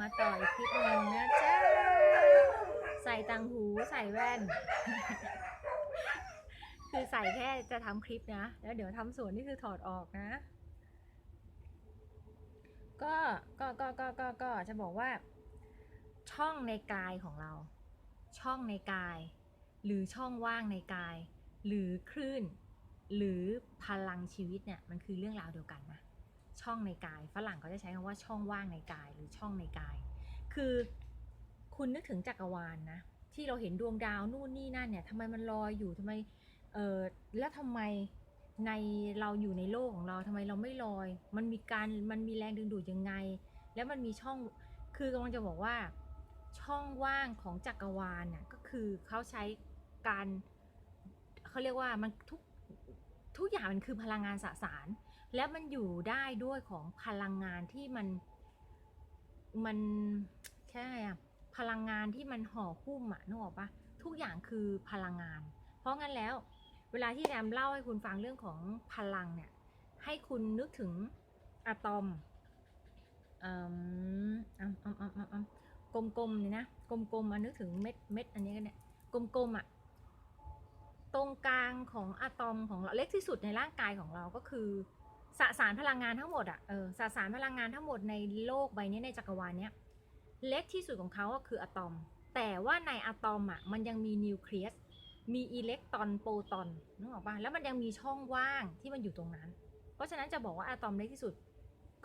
มาต่ออีกคลิปหนึ่งนะจ๊ะ ใส่ตังหูใส่แว่น คือใส่แค่จะทำคลิปนะ แล้วเดี๋ยวทำสวนนี่คือถอดออกนะ ก็ก็ก็ก็ก็ก็จะบอกว่า ช่องในกายของเรา ช่องในกาย หรือช่องว่างในกาย หรือคลื่น หรือพลังชีวิตเนี่ยมันคือเรื่องราวเดียวกันนะ ช่องในกาย ฝรั่งเขาจะใช้คำว่าช่องว่างในกายหรือช่องในกาย คือคุณนึกถึงจักรวาลนะที่เราเห็นดวงดาวนู่นนี่นั่นเนี่ยทำไมมันลอยอยู่ทำไมเออแล้วทำไมในเราอยู่ในโลกของเราทำไมเราไม่ลอย มันมีการมันมีแรงดึงดูดยังไง แล้วมันมีช่องคือกำลังจะบอกว่าช่องว่างของจักรวาลน่ะก็คือเขาใช้การเขาเรียกว่ามันทุกทุกอย่างมันคือพลังงานสสาร และมันอยู่ได้ด้วยของพลังงานที่มันมันใช่อะพลังงานที่มันห่อหุ้มอะนึกออกปะทุกอย่างคือพลังงาน เพราะงั้นแล้ว เวลาที่แรมเล่าให้คุณฟังเรื่องของพลังเนี่ย ให้คุณนึกถึงอะตอมอืมอืมอืมอืมอืมอืมกลมๆเนี่ยนะกลมๆมานึกถึงเม็ดเม็ดอันนี้กันเนี่ยกลมๆอะตรงกลางของอะตอมของเราเล็กที่สุดในร่างกายของเราก็คือ สสารพลังงานทั้งหมดอะเออสสารพลังงานทั้งหมดในโลกใบนี้ในจักรวาลเนี้ยเล็กที่สุดของเขาก็คืออะตอม แต่ว่าในอะตอมอะมันยังมีนิวเคลียสมีอิเล็กตรอนโปรตอนนึกออกป่ะแล้วมันยังมีช่องว่างที่มันอยู่ตรงนั้น เพราะฉะนั้นจะบอกว่าอะตอมเล็กที่สุด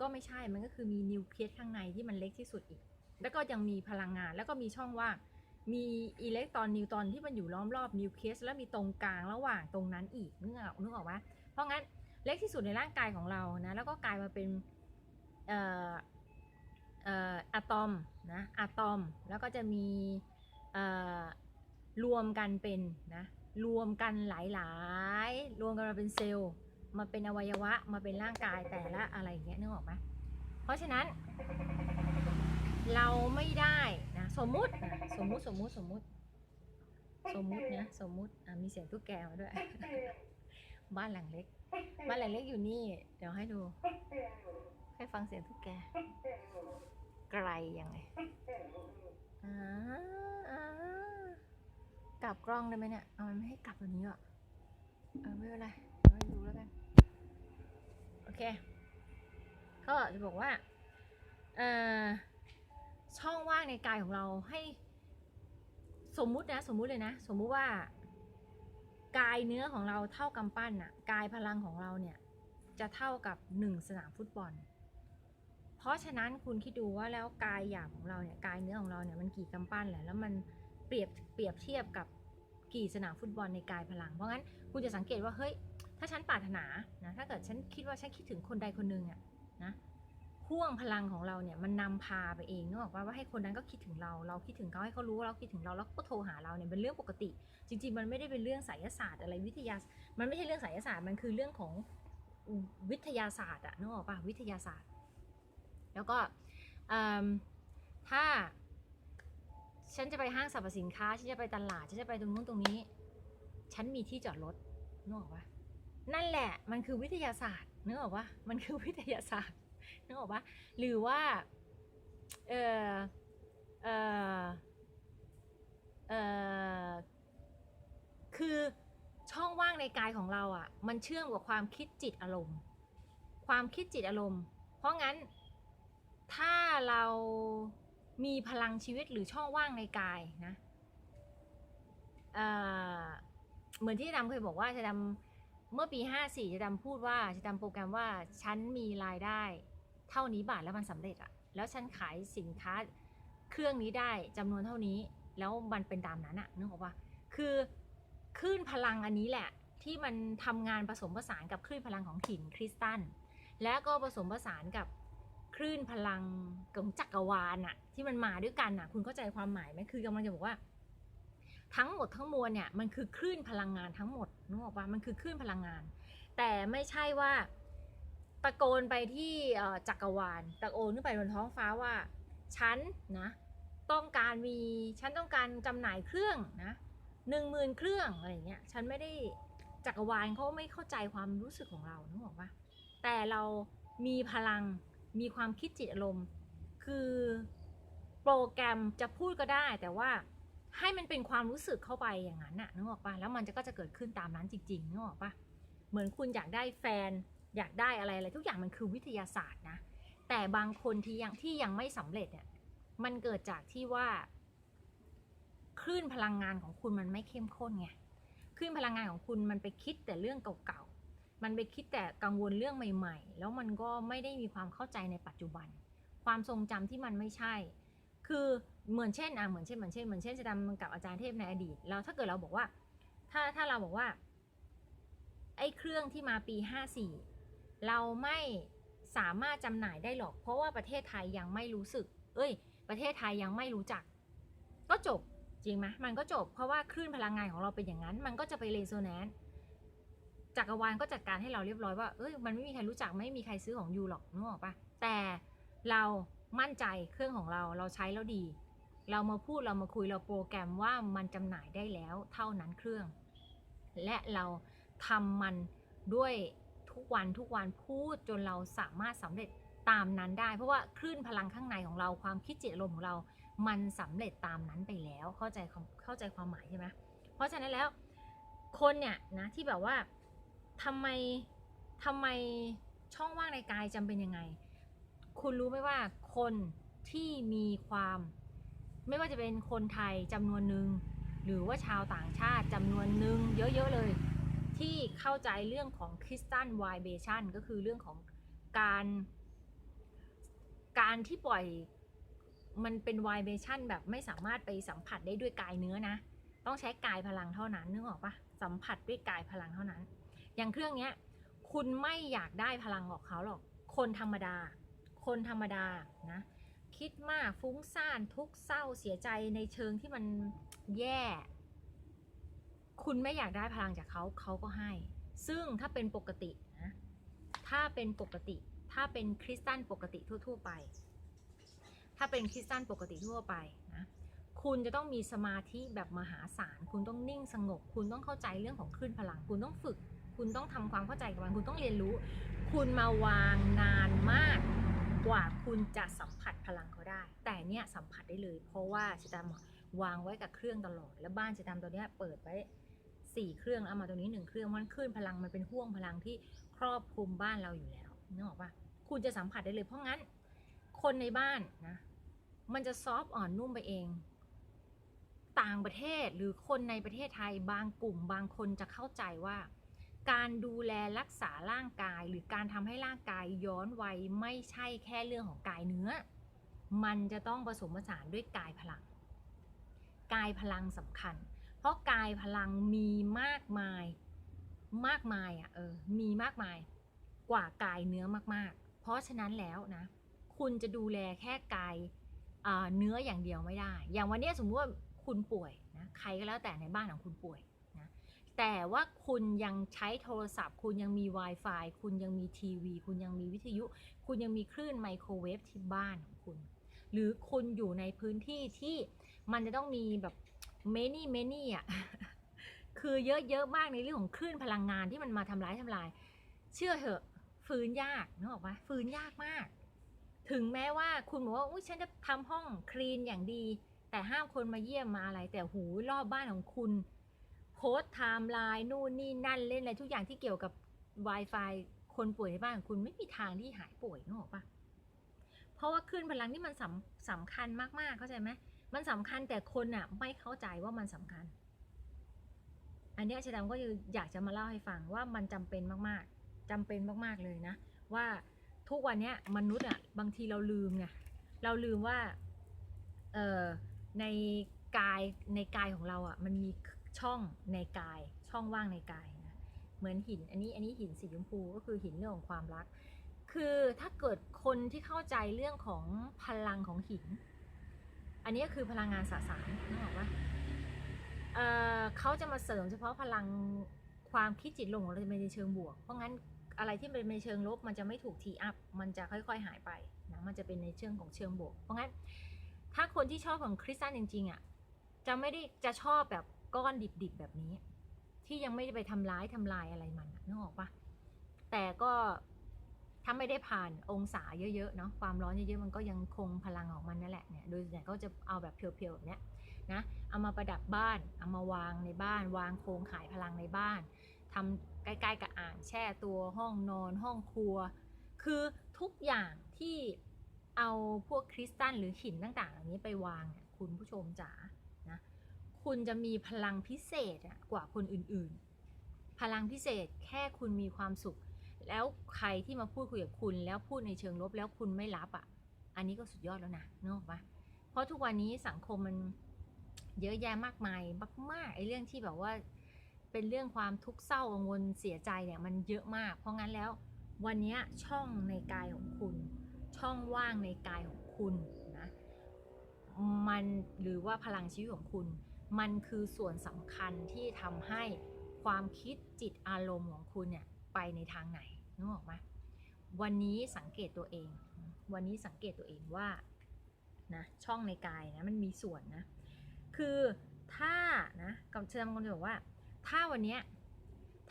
ก็ไม่ใช่มันก็คือมีนิวเคลียสข้างในที่มันเล็กที่สุดอีก แล้วก็ยังมีพลังงานแล้วก็มีช่องว่างมีอิเล็กตรอนนิวตรอนที่มันอยู่ล้อมรอบนิวเคลียสแล้วมีตรงกลางระหว่างตรงนั้นอีกนึกออกนึกออกไหมเพราะงั้น เล็กที่สุดในร่างกายของเรานะแล้วก็กลายมาเป็นเอ่อเอ่ออะตอมนะอะตอมแล้วก็จะมีเอ่อรวมกันเป็นนะรวมกันหลายๆ รวมกันมาเป็นเซลล์มาเป็นอวัยวะมาเป็นร่างกายแต่ละอะไรอย่างเงี้ยนึกออกไหมเพราะฉะนั้น เราไม่ได้นะสมมุตินะสมมุติสมมุติสมมุติสมมุตินะสมมุติมีเสียงตุ๊กแกมาด้วย บ้านหลังเล็ก บ้านหลังเล็กอยู่นี่ เดี๋ยวให้ดู ให้ฟังเสียงตุ๊กแก ไกลยังไงอ่าอ่ากลับกล้องได้ไหมเนี่ย เอามันไม่ให้กลับแบบนี้อะ เออไม่เป็นไรเดี๋ยวดูแล้วกัน โอเค ก็จะบอกว่าเอ่อช่องว่างในกายของเราให้ สมมุตินะ สมมุติเลยนะ สมมุติว่า กายเนื้อของเราเท่ากำปั้นน่ะกายพลังของเราเนี่ยจะเท่ากับหนึ่งสนามฟุตบอล เพราะฉะนั้นคุณคิดดูว่าแล้วกายหยาบของเราเนี่ยกายเนื้อของเราเนี่ยมันกี่กำปั้นแหละแล้วมันเปรียบเปรียบเทียบกับกี่สนามฟุตบอลในกายพลัง เพราะงั้นคุณจะสังเกตว่าเฮ้ยถ้าฉันปรารถนานะถ้าเกิดฉันคิดว่าฉันคิดถึงคนใดคนหนึ่งอะนะ ห่วงพลังของเราเนี่ยมันนำพาไปเองนึกออกปะว่าให้คนนั้นก็คิดถึงเรา เราคิดถึงเขาให้เขารู้ว่าเราคิดถึงเราแล้วก็โทรหาเราเนี่ยเป็นเรื่องปกติ จริง ๆ มันไม่ได้เป็นเรื่องไสยศาสตร์อะไรวิทยา มันไม่ใช่เรื่องไสยศาสตร์มันคือเรื่องของวิทยาศาสตร์อะนึกออกปะวิทยาศาสตร์ แล้วก็ถ้า ฉันจะไปห้างสรรพสินค้าฉันจะไปตลาดฉันจะไปตรงนู้นตรงนี้ ฉันมีที่จอดรถนึกออกปะนั่นแหละมันคือวิทยาศาสตร์นึกออกปะมันคือวิทยาศาสตร์ นึกออกปะหรือว่า เออเออเออคือช่องว่างในกายของเราอะ่ะ มันเชื่อมกับความคิดจิตอารมณ์ ความคิดจิตอารมณ์ เพราะงั้นถ้าเรามีพลังชีวิตหรือช่องว่างในกายนะเออเหมือนที่ดำเคยบอกว่าจะดำเมื่อปี 54จะดำพูดว่าจะดำโปรแกรมว่าฉันมีรายได้ เท่านี้บาทแล้วมันสำเร็จอะแล้วฉันขายสินค้าเครื่องนี้ได้จำนวนเท่านี้ แล้วมันเป็นตามนั้นอะนึกออกปะคือคลื่นพลังอันนี้แหละ ที่มันทำงานผสมผสานกับคลื่นพลังของหินคริสตัลแล้วก็ผสมผสานกับคลื่นพลังของจักรวาลอะที่มันมาด้วยกันอะคุณเข้าใจความหมายไหมคือกำลังจะบอกว่า ทั้งหมดทั้งมวลเนี่ยมันคือคลื่นพลังงานทั้งหมดนึกออกปะมันคือคลื่นพลังงาน แต่ไม่ใช่ว่า ตะโกนไปที่จักรวาลตะโกนขึ้นไปบนท้องฟ้าว่า ฉันนะต้องการมีฉันต้องการจำหน่ายเครื่องนะหนึ่งหมื่นเครื่องอะไรเงี้ยฉันไม่ได้จักรวาลเขาไม่เข้าใจความรู้สึกของเรานึกออกปะแต่เรามีพลังมีความคิดจิตอารมณ์ คือโปรแกรมจะพูดก็ได้ แต่ว่าให้มันเป็นความรู้สึกเข้าไปอย่างนั้นน่ะนึกออกปะแล้วมันจะก็จะเกิดขึ้นตามนั้นจริงๆนึกออกปะเหมือนคุณอยากได้แฟน อยากได้อะไรอะไรทุกอย่างมันคือวิทยาศาสตร์นะ แต่บางคนที่ยังที่ยังไม่สำเร็จเนี่ยมันเกิดจากที่ว่า คลื่นพลังงานของคุณมันไม่เข้มข้นไงคลื่นพลังงานของคุณมันไปคิดแต่เรื่องเก่าๆมันไปคิดแต่กังวลเรื่องใหม่ ๆ แล้วมันก็ไม่ได้มีความเข้าใจในปัจจุบัน ความทรงจำที่มันไม่ใช่ คือเหมือนเช่นอะเหมือนเช่นเหมือนเช่นเหมือนเช่นจะทำกับอาจารย์เทพในอดีตแล้วถ้าเกิดเราบอกว่า ถ้าถ้าเราบอกว่าไอ้เครื่องที่มาปี 54 เราไม่สามารถจำหน่ายได้หรอก เพราะว่าประเทศไทยยังไม่รู้สึก เอ้ย ประเทศไทยยังไม่รู้จัก ก็จบจริงไหมมันก็จบ เพราะว่าคลื่นพลังงานของเราเป็นอย่างนั้น มันก็จะไปเรโซแนนซ์จักรวาลก็จัดการให้เราเรียบร้อยว่าเอ้ยมันไม่มีใครรู้จักไม่มีใครซื้อของยูหรอกนึกออกปะแต่เรามั่นใจเครื่องของเราเราใช้แล้วดี เรามาพูดเรามาคุยเราโปรแกรมว่ามันจำหน่ายได้แล้วเท่านั้นเครื่อง และเราทำมันด้วย ทุกวันทุกวันพูดจนเราสามารถสำเร็จตามนั้นได้ เพราะว่าคลื่นพลังข้างในของเราความคิดจิตอารมของเรา มันสำเร็จตามนั้นไปแล้วเข้าใจเข้าใจความหมายใช่ไหมเพราะฉะนั้นแล้วคนเนี่ยนะที่แบบว่าทำไมทำไมช่องว่างในกายจำเป็นยังไง คุณรู้ไหมว่าคนที่มีความ ไม่ว่าจะเป็นคนไทยจำนวนหนึ่งหรือว่าชาวต่างชาติจำนวนหนึ่งเยอะๆเลย ที่เข้าใจเรื่องของคริสตัลไวเบชันก็คือเรื่องของการการที่ปล่อยมันเป็นไวเบชันแบบไม่สามารถไปสัมผัสได้ด้วยกายเนื้อนะ ต้องใช้กายพลังเท่านั้นนึกออกปะสัมผัสด้วยกายพลังเท่านั้น อย่างเครื่องเนี้ยคุณไม่อยากได้พลังของเขาหรอก คนธรรมดา คนธรรมดานะคิดมากฟุ้งซ่านทุกเศร้าเสียใจในเชิงที่มันแย่ คุณไม่อยากได้พลังจากเขาเขาก็ให้ ซึ่งถ้าเป็นปกตินะถ้าเป็นปกติ ถ้าเป็นคริสตัลปกติทั่ว ๆ ไป ถ้าเป็นคริสตัลปกติทั่วไปนะคุณจะต้องมีสมาธิแบบมหาศาล คุณต้องนิ่งสงบ คุณต้องเข้าใจเรื่องของคลื่นพลัง คุณต้องฝึก คุณต้องทำความเข้าใจกับมัน คุณต้องเรียนรู้ คุณมาวางนานมากกว่าคุณจะสัมผัสพลังเขาได้ แต่เนี่ยสัมผัสได้เลย เพราะว่าชิตามวางไว้กับเครื่องตลอด แล้วบ้านชิตามตัวเนี้ยเปิดไว้ สี่เครื่องเอามาตัวนี้หนึ่งเครื่องมันคลื่นพลังมันเป็นห่วงพลังที่ครอบคลุมบ้านเราอยู่แล้วนึกออกปะคุณจะสัมผัสได้เลย เพราะงั้น คนในบ้านนะ มันจะซอฟอ่อนนุ่มไปเอง ต่างประเทศหรือคนในประเทศไทยบางกลุ่ม บางคนจะเข้าใจว่า การดูแลรักษาร่างกาย หรือการทำให้ร่างกายย้อนวัยไม่ใช่แค่เรื่องของกายเนื้อ มันจะต้องผสมผสานด้วยกายพลัง กายพลังสำคัญ ราะกายพลังมีมากมาย มากมายอะเออมีมากมายกว่ากายเนื้อมากๆ เพราะฉะนั้นแล้วนะ คุณจะดูแลแค่กายาเนื้ออย่างเดียวไม่ได้ อย่างวันนี้สมมติว่าคุณป่วยนะใครก็แล้วแต่ในบ้านของคุณป่วยนะแต่ว่าคุณยังใช้โทรศัพท์ คุณยังมี Wi-Fi คุณยังมีทีวี คุณยังมีวิทยุ คุณยังมีคลื่นไมโครเวฟที่บ้านของคุณ หรือคุณอยู่ในพื้นที่ที่มันจะต้องมีแบบ many many อะ คือเยอะๆมากในเรื่องของคลื่นพลังงานที่มันมาทำร้ายทำลาย เชื่อเถอะ ฟื้นยากนึกออกปะฟื้นยากมาก ถึงแม้ว่าคุณบอกว่าอุ้ยฉันจะทำห้องคลีนอย่างดี แต่ห้ามคนมาเยี่ยมมาอะไร แต่หูรอบบ้านของคุณ โพสต์ไทม์ไลน์นู่นนี่นั่นเล่นอะไรทุกอย่างที่เกี่ยวกับ Wi-Fi คนป่วยในบ้านของคุณไม่มีทางที่หายป่วยนึกออกปะเพราะว่าคลื่นพลังนี่มันสำสำคัญมากๆเข้าใจไหม มันสำคัญแต่คนอะไม่เข้าใจว่ามันสำคัญ อันนี้ยชาดำก็อยากจะมาเล่าให้ฟังว่ามันจำเป็นมากๆจำเป็นมากๆเลยนะ ว่าทุกวันเนี้ยมนุษย์อะบางทีเราลืมไงเราลืมว่าเออในกายในกายของเราอะมันมีช่องในกายช่องว่างในกายนะเหมือนหินอันนี้อันนี้หินสีชมพูก็คือหินเรื่องของความรัก คือถ้าเกิดคนที่เข้าใจเรื่องของพลังของหิน อันนี้ก็คือพลังงานสสารนึกออกปะเอ่อเขาจะมาเสริมเฉพาะพลังความคิดจิตลมของเราจะเป็นในเชิงบวก เพราะงั้นอะไรที่เป็นในเชิงลบมันจะไม่ถูกทีอัพ มันจะค่อยๆหายไปนะมันจะเป็นในเชิงของเชิงบวก เพราะงั้นถ้าคนที่ชอบของคริสตัลจริงๆอะจะไม่ได้จะชอบแบบก้อนดิบๆแบบนี้ ที่ยังไม่ได้ไปทำร้ายทำลายอะไรมันอะนึกออกปะแต่ก็ ถ้าไม่ได้ผ่านองศาเยอะๆเนาะความร้อนเยอะๆมันก็ยังคงพลังของมันนั่นแหละเนี่ยโดยส่วนใหญ่ก็จะเอาแบบเพียวๆแบบเนี้ยนะเอามาประดับบ้านเอามาวางในบ้าน วางโครงขายพลังในบ้านทำใกล้ๆกับอ่างแช่ตัวห้องนอนห้องครัว คือทุกอย่างที่เอาพวกคริสตัลหรือหินต่างๆเหล่านี้ไปวางเนี่ยคุณผู้ชมจ๋านะคุณจะมีพลังพิเศษกว่าคนอื่นๆ พลังพิเศษแค่คุณมีความสุข แล้วใครที่มาพูดคุยกับคุณ แล้วพูดในเชิงลบแล้วคุณไม่รับอะ อันนี้ก็สุดยอดแล้วนะนึกออกปะเพราะทุกวันนี้สังคมมันเยอะแยะมากมายมากๆไอ้เรื่องที่แบบว่า เป็นเรื่องความทุกข์เศร้ากังวลเสียใจเนี่ยมันเยอะมาก เพราะงั้นแล้ววันนี้ช่องในกายของคุณ ช่องว่างในกายของคุณนะมันหรือว่าพลังชีวิตของคุณ มันคือส่วนสำคัญที่ทำให้ความคิดจิตอารมณ์ของคุณเนี่ยไปในทางไหน นึกออกไหมวันนี้สังเกตตัวเอง วันนี้สังเกตตัวเองว่านะช่องในกายนะมันมีส่วนนะ คือถ้านะกำเชิญกำลังจะบอกว่า ถ้าวันนี้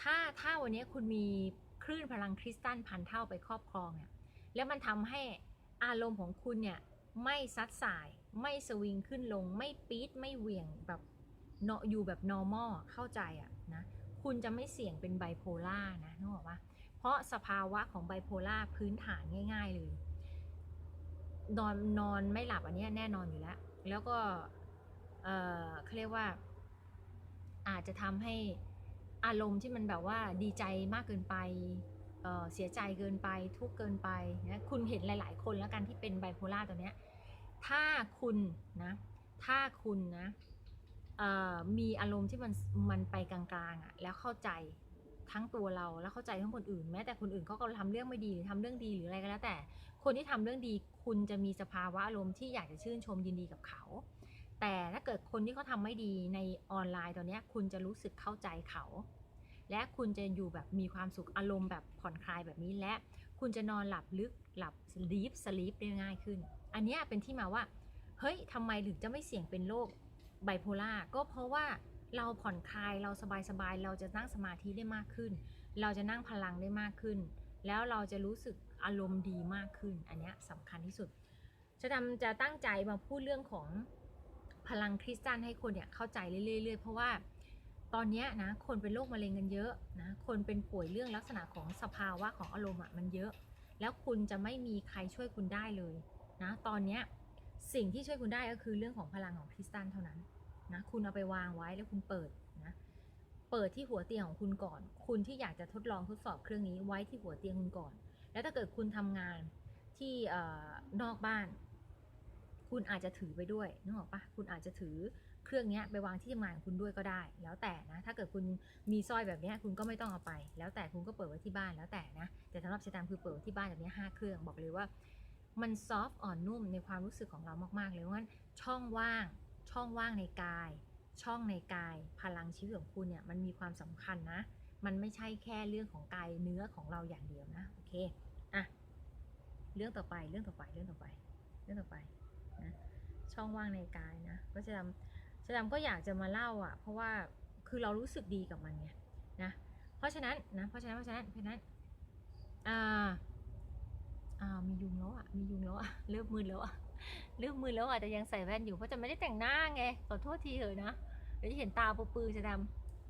ถ้าถ้าวันนี้คุณมีคลื่นพลังคริสตัลพันเท่าไปครอบครองเนี่ยแล้วมันทำให้อารมณ์ของคุณเนี่ยไม่ซัดสายไม่สวิงขึ้นลง ไม่ปี๊ดไม่เหวี่ยงแบบเนาะอยู่แบบ normal เข้าใจอะนะ คุณจะไม่เสี่ยงเป็นไบโพล่านะนึกออกปะาะสภาวะของไบโพล่าพื้นฐานง่าย ๆ เลย นอนนอนไม่หลับอันนี้แน่นอนอยู่แล้ว แล้วก็เออเขาเรียกว่า อาจจะทำให้อารมณ์ที่มันแบบว่าดีใจมากเกินไปเเสียใจเกินไป ทุกเกินไปนะคุณเห็นหลาย ๆ คนแล้วกันที่เป็นไบโพล่าตัวเนี้ยถ้าคุณนะถ้าคุณนะมีอารมณ์ที่มันมันไปกลางๆอะ่ะแล้วเข้าใจ ทั้งตัวเราแล้วเข้าใจทั้งคนอื่น แม้แต่คนอื่นเขาก็ทำเรื่องไม่ดีหรือทำเรื่องดีหรืออะไรก็แล้วแต่ คนที่ทำเรื่องดีคุณจะมีสภาวะอารมณ์ที่อยากจะชื่นชมยินดีกับเขา แต่ถ้าเกิดคนที่เขาทำไม่ดีในออนไลน์ตอนนี้คุณจะรู้สึกเข้าใจเขา และคุณจะอยู่แบบมีความสุขอารมณ์แบบผ่อนคลายแบบนี้และคุณจะนอนหลับลึกหลับสลีปสลีปได้ง่ายขึ้น อันนี้เป็นที่มาว่าเฮ้ยทำไมถึงจะไม่เสี่ยงเป็นโรคไบโพล่าก็เพราะว่า เราผ่อนคลายเราสบายๆเราจะนั่งสมาธิได้มากขึ้น เราจะนั่งพลังได้มากขึ้น แล้วเราจะรู้สึกอารมณ์ดีมากขึ้น อันนี้สำคัญที่สุดจะทำจะตั้งใจมาพูดเรื่องของพลังคริสตัลให้คนเนี่ยเข้าใจเรื่อยๆเพราะว่าตอนเนี้ยนะคนเป็นโรคมะเร็งกันเยอะนะคนเป็นป่วยเรื่องลักษณะของสภาวะของอารมณ์อะมันเยอะ แล้วคุณจะไม่มีใครช่วยคุณได้เลยนะตอนเนี้ยสิ่งที่ช่วยคุณได้ก็คือเรื่องของพลังของคริสตัลเท่านั้น นะคุณเอาไปวางไว้แล้วคุณเปิดนะเปิดที่หัวเตียงของคุณก่อน คุณที่อยากจะทดลองทดสอบเครื่องนี้ไว้ที่หัวเตียงคุณก่อน แล้วถ้าเกิดคุณทำงานที่นอกบ้าน คุณอาจจะถือไปด้วยนึกออกปะคุณอาจจะถือเครื่องนี้ไปวางที่ทำงานของคุณด้วยก็ได้ แล้วแต่นะ ถ้าเกิดคุณมีสร้อยแบบนี้คุณก็ไม่ต้องเอาไป แล้วแต่คุณก็เปิดไว้ที่บ้านแล้วแต่นะ แต่สำหรับเชตามคือเปิดไว้ที่บ้านแบบนี้ยห้าเครื่องบอกเลยว่า มันซอฟต์อ่อนนุ่มในความรู้สึกของเรามากๆเลยเพราะงั้นช่องว่าง ช่องว่างในกาย ช่องในกาย พลังชีวิตของคุณเนี่ยมันมีความสำคัญนะ มันไม่ใช่แค่เรื่องของกายเนื้อของเราอย่างเดียวนะโอเคอะเรื่องต่อไปเรื่องต่อไปเรื่องต่อไป เรื่องต่อไปนะช่องว่างในกายนะก็จะทำจะทำก็อยากจะมาเล่าอะ เพราะว่าคือเรารู้สึกดีกับมันไงนะเพราะฉะนั้นนะเพราะฉะนั้นเพราะฉะนั้นเพราะฉะนั้นอ่าอ่ามียุงแล้วอะมียุงแล้วอะเริ่มมืดแล้วอะ เริ่มมืดแล้วอะแต่ยังใส่แว่นอยู่เพราะจะไม่ได้แต่งหน้าไงขอโทษทีเถอะนะเดี๋ยวจะเห็นตาปูปือจะด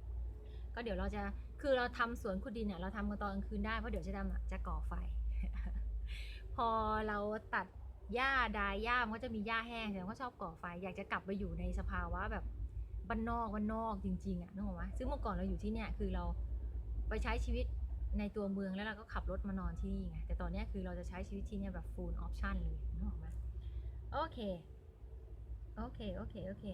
ำก็เดี๋ยวเราจะคือเราทำสวนขุดดินเนี่ยเราทำกันตอนกลางคืนได้เพราะเดี๋ยวจะดำอะจะก่อไฟ พอเราตัดหญ้าดายหญ้ามันก็จะมีหญ้าแห้งแสดงว่าชอบก่อไฟ อยากจะกลับไปอยู่ในสภาวะแบบบ้านนอกบ้านนอกจริงๆอะนึกออกไหมซึ่งเมื่อก่อนเราอยู่ที่เนี่ยคือเราไปใช้ชีวิตในตัวเมืองแล้วเราก็ขับรถมานอนที่นี่ไงแต่ตอนนี้คือเราจะใช้ชีวิตที่เนี่ยแบบ full option เลยนึกออกไหม โอเค โอเค โอเค โอเค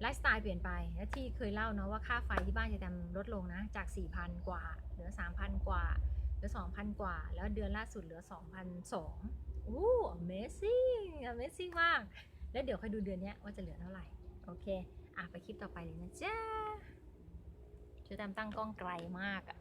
ไลฟ์สไตล์เปลี่ยนไป และที่เคยเล่าเนาะว่าค่าไฟที่บ้านจะดำลดลงนะ จาก 4,000 กว่า เหลือ 3,000 กว่า เหลือ 2,000 กว่า แล้วเดือนล่าสุดเหลือ2,200อู้ amazing amazing มาก แล้วเดี๋ยวค่อยดูเดือนนี้ว่าจะเหลือเท่าไหร่ โอเค อะไปคลิปต่อไปเลยนะจ๊ะช่วยตามตั้งกล้องไกลมากอะ